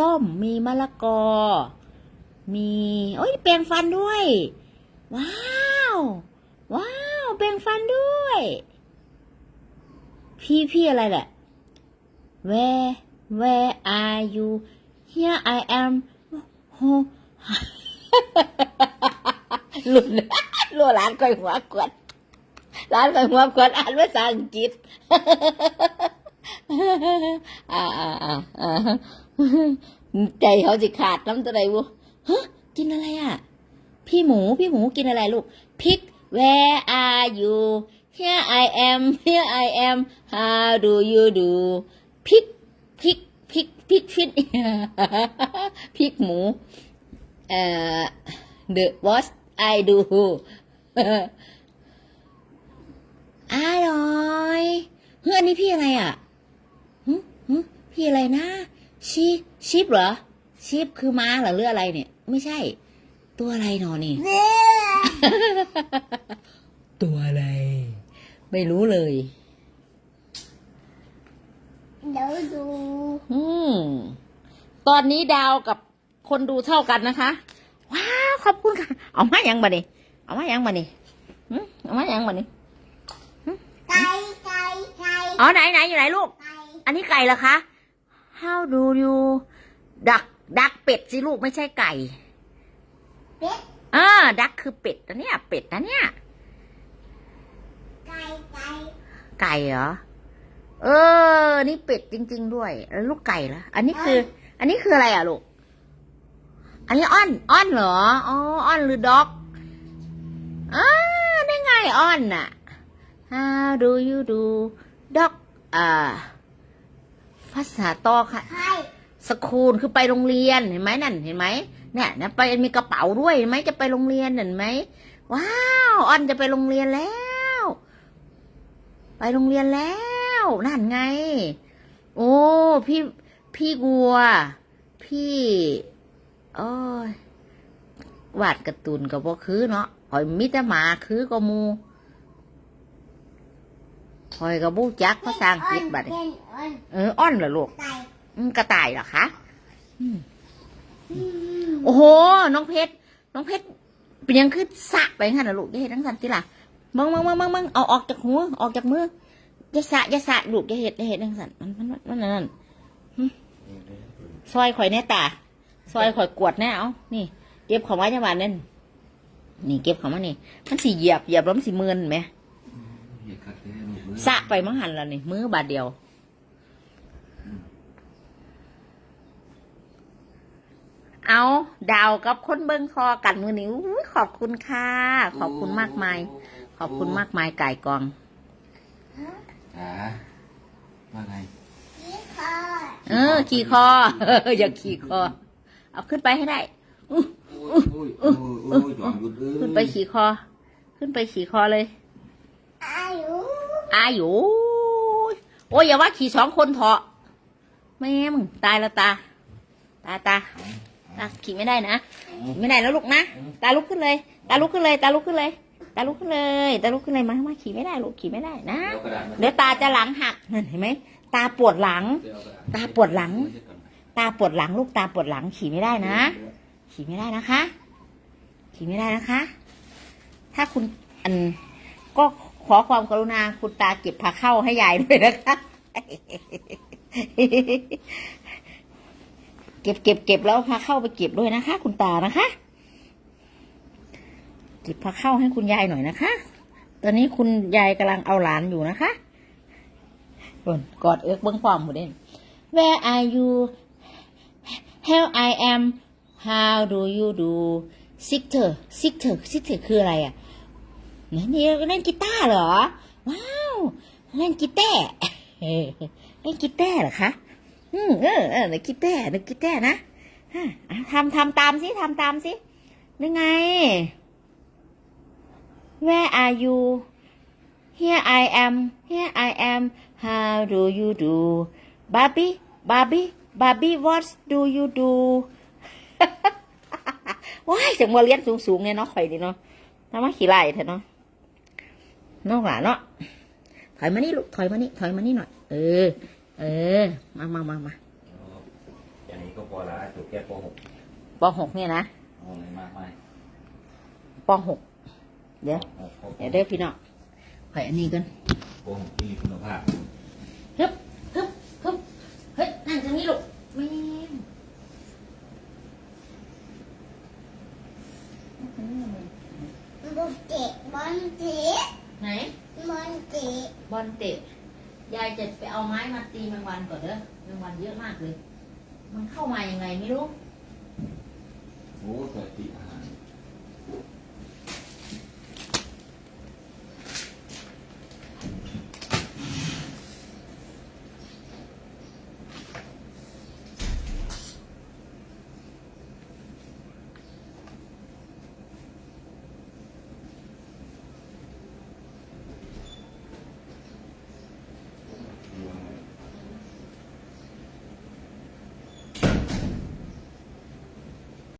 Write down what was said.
ส้ม มีมะละกอ มีโอ้ยแปรงฟันด้วย ว้าว ว้าวแปรงฟันด้วย พี่พี่อะไรแหละ Where Where are you Here I am โหหลุดหลุดร้านก่อยหัวกวดร้านก่อยหัวกวดอ่านภาษาอังกฤษ อ่าอ่าอ่าอ่าใจเขาสิขาดน้ำตัวใดวะฮะกินอะไรอะ พี่หมูพี่หมูกินอะไรลูกพริก Where are you Here I am Here I am How do you do พริกพริกพริกพริกฟิตพริกหมูเอ่อ The what I do อร่อยเฮ้ยอันนี้พี่อะไรอะ พี่อะไรนะชีชิปเหรอ ชิปคือม้าเหรอหรืออะไรเนี่ย ไม่ใช่ ตัวอะไรหนอนี่ ตัวอะไร ไม่รู้เลยเดี๋ยวดูอืมตอนนี้ดาวกับคนดูเท่ากันนะคะ ว้าวขอบคุณค่ะ เอามายังบ่นี่เอามายังบ่นี่หึเอามายังบ่นี่ไก่ไก่ไก่อ๋อไหนไหนอยู่ไหนลูกไก่ อันนี้ไก่เหรอคะ How do you ดักดักเป็ดสิลูกไม่ใช่ไก่เป็ดอ่าดักคือเป็ดนะเนี่ย เป็ดนะเนี่ย ไก่ไก่ไก่เหรอ เออ นี่เป็ดจริง ๆ ด้วย แล้วลูกไก่ละอันนี้คือ อันนี้คืออะไรอะลูก อันนี้อ้อน อ้อนเหรอ อ๋อ อ้อนหรือด็อกอ่าได้ไงอ้อนน่ะ How do you do dog อ่า ภาษาต่อค่ะไข่สคูลคือไปโรงเรียนเห็นไหมนั่นเห็นไหมเนี่ยนะไปมีกระเป๋าด้วยเห็นไหมจะไปโรงเรียนเห็นไหมว้าวอ้อนจะไปโรงเรียนแล้ว ไปโรงเรียนแล้วนั่นไง โอ้พี่พี่กัว พี่โอ้ยวาดการ์ตูนกับบ่คือเนาะหอยมิตรหมาคือก็มู หอยกับบูจักภาษาอังกฤษบัดนี้เป็นอ้อนเอออ้อนเหรอลูกไก่อืมกระต่ายเหรอคะอืมโอ้โห น้องเพชร น้องเพชร เป็นยังขึ้นสะไปงั้นเหรอลูกอย่าเห็ดทั้งสันติล่ะมึงมึงมึงมึงมึงเอาออกจากหัวออกจากมืออย่าสะอย่าสะลูกอย่าเห็ดอย่าเห็ดทั้งสันมันมันมันมันนั่นหึซอยข่อยแน่ตาซอยข่อยกวดแน่เอานี่ เก็บของไว้จังหวะนั่นนี่เก็บของมานี่ มันสีเหยียบเหยียบแล้วมันสีมืนไหม เหยียดคักแท้ลูกมือ สะไปมังหันแล้วนี่มือบาดเดียว เอาดาวกับคนเบิ้งคอกันมือนี้อุ๊ยขอบคุณค่ะ ขอบคุณมากมาย ขอบคุณมากมายไก่กองจ๋าว่าไงนี่คอเออ ขี่คออย่าขี่คอ เอาขึ้นไปให้ได้โอ้ยโอ้ยโอ้ยโอ้ยจอมหยุดเอ้ยขึ้นไปขี่คอ ขึ้นไปขี่คอเลยอายุ อายุโอ้ยอย่าว่าขี่สองคนเถอะแม่มึงตายแล้วตา ตาตาตาขี่ไม่ได้นะขี่ไม่ได้แล้วลูกนะตาลุกขึ้นเลย ตาลุกขึ้นเลย ตาลุกขึ้นเลย ตาลุกขึ้นเลยตาลุกขึ้นเลยมามาขี่ไม่ได้ลูกขี่ไม่ได้นะเดี๋ยวตาจะหลังหักเห็นไหมตาปวดหลัง ตาปวดหลัง ตาปวดหลัง ลูกตาปวดหลังขี่ไม่ได้นะ ขี่ไม่ได้นะคะ ขี่ไม่ได้นะคะ ถ้าคุณอันก็ข ขอความกรุณาคุณตาเก็บผักเข้าให้ยายด้วยนะคะ เก็บเก็บเก็บแล้วพาเข้าไปเก็บด้วยนะคะ คุณตานะคะ เก็บผักเข้าให้คุณยายหน่อยนะคะ ตอนนี้คุณยายกำลังเอาหลานอยู่นะคะโดนกอดเอิกเบิ้งความหมดเด่น Where are you How I am How do you do Sister Sister Sister คืออะไรอะ นี่นี่เล่นกีตาร์เหรอ ว้าว เล่นกีตาร์เฮ้เล่นกีตาร์เหรอคะอืมเออเออนึกกีตาร์นึกกีตาร์นะทำทำตามสิทำตามสินี่ไง Where are you Here I am Here I am How do you do Barbie Barbie Barbie what do you do ว้ายจังว่าเรียนสูงๆเนาะข่อยดีเนาะทำมาขี้ไล่เถอะเนาะ น้องหลานเนาะถอยมานี่ลูกถอยมานี่ถอยมานี่หน่อย เออ เออ มามามามาอย่างนี้ก็พอละจบแค่ปหกปหกเนี่ยนะเอาอะไรมากมายปหกเดี๋ยวหกหกเดี๋ยวเด้อพี่น้องข่อยอันนี้กันปหกที่มีคุณภาพฮึบฮึบฮึบเฮ้ยนั่งตรงนี้ลูกไม่มบอลเตะบอลเตะ ไหนบอลเตะบอลเตะ ยายจะไปเอาไม้มาตีแมงวันก่อนเด้อแมงวันเยอะมากเลย มันเข้ามายังไงไม่รู้ โอ้สถิติอาหารอ